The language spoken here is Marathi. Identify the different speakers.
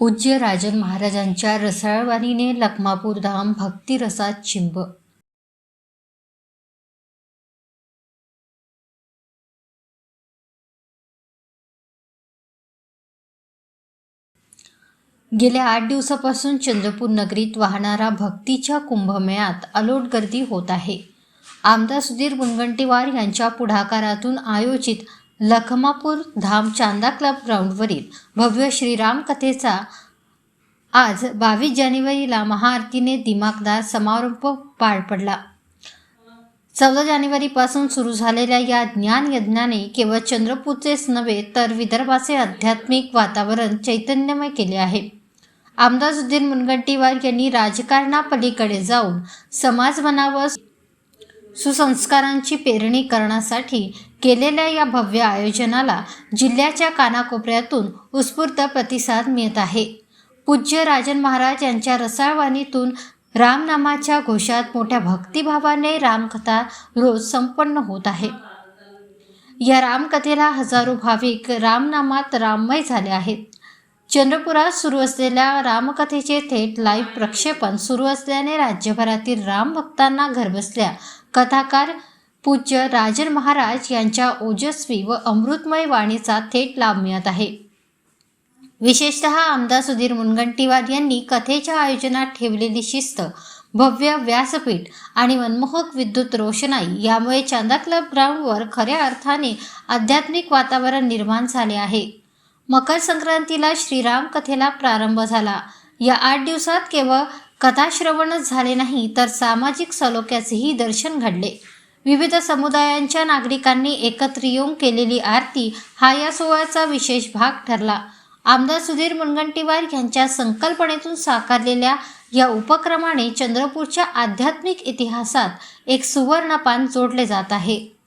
Speaker 1: पूज्य राजन महाराजांच्या रसाळवाणीने लखमापूर धाम भक्तिरसात चिंब. गेल्या आठ दिवसापासून चंद्रपूर नगरीत वाहणारा भक्तीच्या कुंभमेळ्यात अलोट गर्दी होत आहे. आमदार सुधीर मुनगंटीवार यांच्या पुढाकारातून आयोजित लखमापूर धाम चांदा क्लब ग्राउंडवरील भव्य श्रीराम कथेचा आज बावीस जानेवारीला महाआरतीने दिमागदार समारंभ पार पडला. चौदा जानेवारीपासून सुरू झालेल्या या ज्ञान यज्ञाने केवळ चंद्रपूरचेच नव्हे तर विदर्भाचे आध्यात्मिक वातावरण चैतन्यमय केले आहे. आमदार सुधीर मुनगंटीवार यांनी राजकारणापलीकडे जाऊन समाज मनावर सुसंस्कारांची पेरणी करण्यासाठी केलेल्या या भव्य आयोजनाला जिल्ह्याच्या कानाकोपऱ्यातून उत्स्फूर्त प्रतिसाद मिळत आहे. पूज्य राजन महाराज यांच्या रसाळवाणीतून रामनामाच्या घोषात मोठ्या भक्तिभावाने रामकथा रोज संपन्न होत आहे. या रामकथेला हजारो भाविक रामनामात राममय झाले आहेत. चंद्रपुरात सुरू असलेल्या रामकथेचे थेट लाईव्ह प्रक्षेपण सुरू असल्याने राज्यभरातील रामभक्तांना घरबसल्या कथाकार पूज्य राजन महाराज यांच्या ओजस्वी व अमृतमय वाणीचा थेट लाभ मिळत आहे. विशेषतः आमदार सुधीर मुनगंटीवार यांनी कथेच्या आयोजनात ठेवलेली शिस्त भव्य व्यासपीठ आणि मनमोहक विद्युत रोषणाई यामुळे चांदा क्लब ग्राउंडवर खऱ्या अर्थाने आध्यात्मिक वातावरण निर्माण झाले आहे. मकर संक्रांतीला श्रीराम कथेला प्रारंभ झाला. या आठ दिवसात केवळ कथाश्रवणच झाले नाही तर सामाजिक सलोख्याचेही दर्शन घडले. विविध समुदायांच्या नागरिकांनी एकत्र येऊन केलेली आरती हा या सोहळ्याचा विशेष भाग ठरला. आमदार सुधीर मुनगंटीवार यांच्या संकल्पनेतून साकारलेल्या या उपक्रमाने चंद्रपूरच्या आध्यात्मिक इतिहासात एक सुवर्णपान जोडले जात आहे.